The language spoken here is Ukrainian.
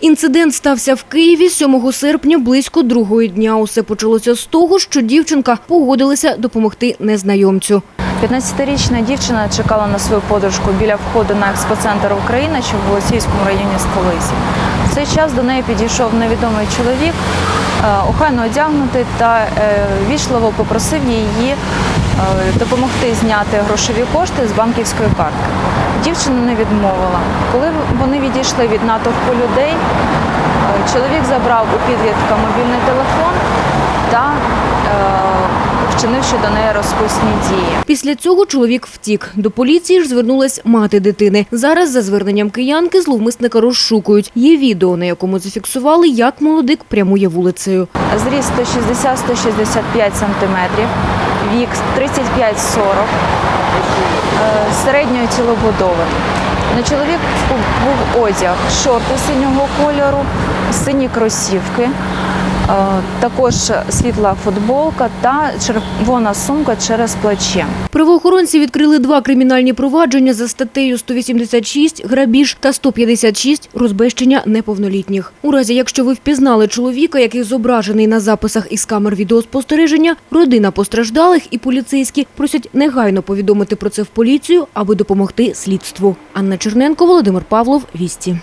Інцидент стався в Києві 7 серпня близько другої дня. Усе почалося з того, що дівчинка погодилася допомогти незнайомцю. 15-річна дівчина чекала на свою подружку біля входу на експоцентр України, що в Голосіївському районі столиці. В цей час до неї підійшов невідомий чоловік, е, охайно одягнутий та е, вічливо попросив її е, допомогти зняти грошові кошти з банківської картки. Дівчина не відмовила. Коли відійшли від натовпу людей, е, чоловік забрав у підлітка мобільний телефон та е, вчинив щодо неї розпусні дії. Після цього чоловік втік. До поліції ж звернулась мати дитини. Зараз за зверненням киянки зловмисника розшукують. Є відео, на якому зафіксували, як молодик прямує вулицею. Зріст 160-165 см, вік 35-40, е, середньої тілобудови. На чоловіку був одяг, шорти синього кольору, сині кросівки, е, також світла футболка та червона сумка через плече. Правоохоронці відкрили два кримінальні провадження за статтею 186 грабіж та 156 розбещення неповнолітніх. У разі, якщо ви впізнали чоловіка, який зображений на записах із камер відеоспостереження, родина постраждалих і поліцейські просять негайно повідомити про це в поліцію, аби допомогти слідству. Анна Черненко, Володимир Павлов, Вісті.